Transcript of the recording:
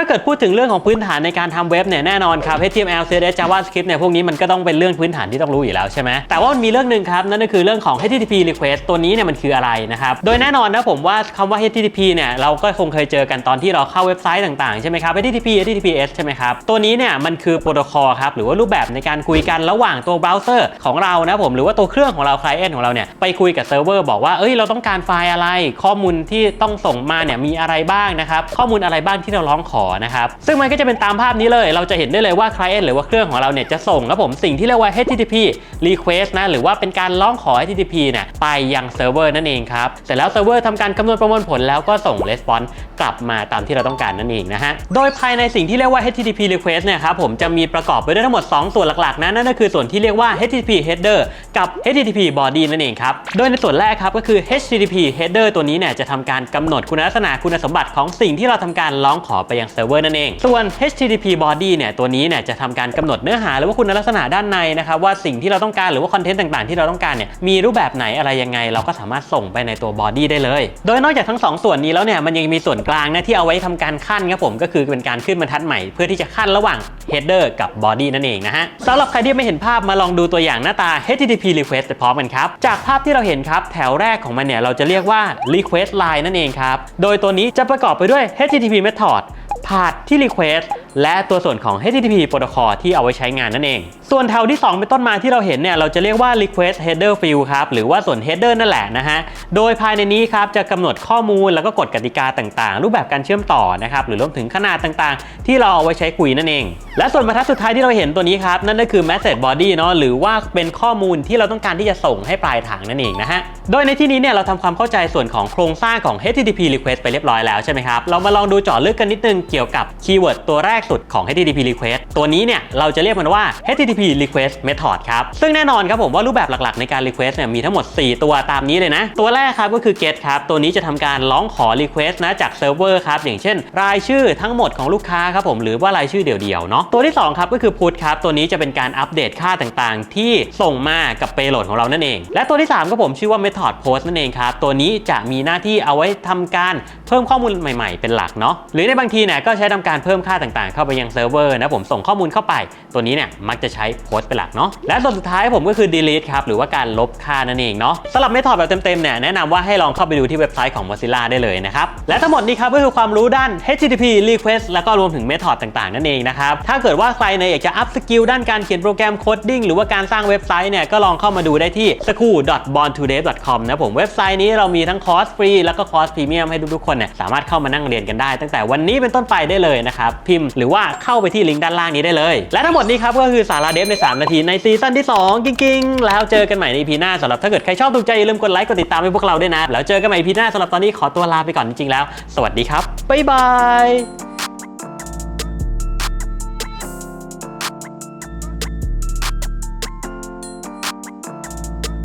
ถ้าเกิดพูดถึงเรื่องของพื้นฐานในการทำเว็บเนี่ยแน่นอนครับ HTML CSS JavaScript เนี่ยพวกนี้มันก็ต้องเป็นเรื่องพื้นฐานที่ต้องรู้อยู่แล้วใช่ไหมแต่ว่ามันมีเรื่องหนึ่งครับนั่นก็คือเรื่องของ HTTP request ตัวนี้เนี่ยมันคืออะไรนะครับโดยแน่นอนนะผมว่าคำว่า HTTP เนี่ยเราก็คงเคยเจอกันตอนที่เราเข้าเว็บไซต์ต่างๆใช่ไหมครับ HTTP HTTPS ใช่ไหมครับตัวนี้เนี่ยมันคือโปรโตคอลครับหรือว่ารูปแบบในการคุยกันระหว่างตัวเบราว์เซอร์ของเรานะผมหรือว่าตัวเครื่องของเรา client ของเราเนี่ยไปคุยกับเซิร์ฟเวอร์บอกว่าเอ้ยเราต้องการไฟล์อะไร ข้อมูลที่ต้องส่งมาเนี่ยมีอะไรบ้างนะครับข้อมูลอะไรบ้างที่เราร้องขอนะครับ ซึ่งมันก็จะเป็นตามภาพนี้เลย เราจะเห็นได้เลยว่า client หรือว่าเครื่องของเราเนี่ยจะส่งครับผมสิ่งที่เรียกว่า HTTP request นะหรือว่าเป็นการร้องขอ HTTP เนี่ยไปยังเซิร์ฟเวอร์นั่นเองครับเสร็จแล้วเซิร์ฟเวอร์ทำการคำนวณประมวลผลแล้วก็ส่ง response กลับมาตามที่เราต้องการนั่นเองนะฮะโดยภายในสิ่งที่เรียกว่า HTTP request เนี่ยครับผมจะมีประกอบไปด้วยทั้งหมด 2 ส่วนหลักๆนะนั่นก็คือส่วนที่เรียกว่า HTTP header กับ HTTP body นั่นเองครับโดยในส่วนแรกครับก็คือ HTTP header ตัวนี้เนี่ยจะทำการกำหนดคุณลักษณะคุณสมบัติของสิ่งที่เราทำการร้องขอไปยังเซิร์ฟเวอร์นั่นเอง ส่วน HTTP body เนี่ยตัวนี้เนี่ยจะทำการกำหนดเนื้อหาหรือว่าคุณลักษณะด้านในนะครับว่าสิ่งที่เราต้องการหรือว่าคอนเทนต์ต่างๆ ที่เราต้องการเนี่ยมีรูปแบบไหนอะไรยังไง เราก็สามารถส่งไปในตัว body ได้เลย โดยนอกจากทั้งสองส่วนนี้แล้วเนี่ยมันยังมีส่วนกลางนะที่เอาไว้ทำการขั้นครับผมก็คือเป็นการขึ้นบรรทัดใหม่เพื่อที่จะขั้นระหว่าง header กับ body นั่นเองนะฮะสำหรับใครที่ไม่เห็นภาพมาลองดูตัวอย่างหน้าตา HTTP request ไปพร้อมกันครับจากภาพที่เราเห็นครับแถวแรกของมันเนี่ยเราจะเรียกว่า request line นั่นเองครับโดยตัวนี้จะประกอบไปด้วย HTTP method พาดที่รีเควส และตัวส่วนของ HTTP protocol ที่เอาไว้ใช้งานนั่นเอง ส่วนแถวที่ 2 เป็นต้นมาที่เราเห็นเนี่ย เราจะเรียกว่า request header field ครับ หรือว่าส่วน header นั่นแหละนะฮะ โดยภายในนี้ครับ จะกำหนดข้อมูลแล้วก็กฎกติกาต่างๆ รูปแบบการเชื่อมต่อนะครับ หรือรวมถึงขนาดต่างๆ ที่เราเอาไว้ใช้คุยนั่นเอง และส่วนบรรทัดสุดท้ายที่เราเห็นตัวนี้ครับ นั่นก็คือ message body เนาะ หรือว่าเป็นข้อมูลที่เราต้องการที่จะส่งให้ปลายทางนั่นเองนะฮะ โดยในที่นี้เนี่ยเราทำความเข้าใจส่วนของโครงสร้างของ HTTP request ไปเรียบร้อยแล้วใช่ไหมครับ เรามาลองดูเจาะลึกกันนิดนึงเกี่ยวกับคีย์เวิร์ดตัวแรกสุดของ HTTP request ตัวนี้เนี่ยเราจะเรียกมันว่า HTTP request method ครับ ซึ่งแน่นอนครับผมว่ารูปแบบหลักๆในการ request เนี่ยมีทั้งหมด 4 ตัวตามนี้เลยนะ ตัวแรกครับก็คือ get ครับ ตัวนี้จะทำการร้องขอ request นะจากเซิร์ฟเวอร์ครับ อย่างเช่น รายชื่อทั้งหมดของลูกค้าครับผมหรือว่ารายชื่อเดี่ยวๆเนาะตัวที่ 2 ครับก็คือ put ครับ ตัวนี้จะเป็นการอัปเดตค่าต่างๆ ที่ส่งมากับ payload ของเรานั่นเอง และตัวที่3ก็ผมชื่อว่า method post นั่นเองครับตัวนี้จะมีหน้าที่เอาไว้ทำการเพิ่มข้อมูลใหม่ ๆ เป็นหลักเนาะหรือในบางทีเนี่ยก็ใช้ทำการเพิ่มค่าต่างเข้าไปยังเซิร์ฟเวอร์นะผมส่งข้อมูลเข้าไป ตัวนี้เนี่ยมักจะใช้โพสต์เป็นหลักเนาะและส่วนสุดท้ายผมก็คือ delete ครับหรือว่าการลบค่านั่นเองเนาะสำหรับเมธอดแบบเต็มๆเนี่ยแนะนำว่าให้ลองเข้าไปดูที่เว็บไซต์ของ Mozilla ได้เลยนะครับและทั้งหมดนี้ครับก็คือความรู้ด้าน HTTP request แล้วก็รวมถึงเมธอดต่างๆ นั่นเองนะครับถ้าเกิดว่าใครเนี่ยอยากจะอัพสกิลด้านการเขียนโปรแกรมโคดดิ้งหรือว่าการสร้างเว็บไซต์เนี่ยก็ลองเข้ามาดูได้ที่ school.borntodev.com นะผมเว็บไซต์นี้เรามีทั้งคอร์สฟรีแล้วก็คอร์สพรีเมียมให้ทุกๆคนเนี่ยสามารถเข้ามานั่งเรียนกันได้ ตั้งแต่วันนี้เป็นต้นไปได้เลยนะครับพิมพ์หรือว่าเข้าไปที่ลิงก์ด้านล่างนี้ได้เลย และทั้งหมดนี้ครับก็คือสาระเดฟใน 3 นาทีในซีซั่นที่ 2 กิ้งๆ แล้วเจอกันใหม่ในพีหน้าสำหรับถ้าเกิดใครชอบถูกใจอย่าลืมกดไลค์กดติดตามให้พวกเราด้วยนะ แล้วเจอกันใหม่พีหน้าสำหรับตอนนี้ขอตัวลาไปก่อนจริงๆแล้ว สวัสดีครับบ๊ายบาย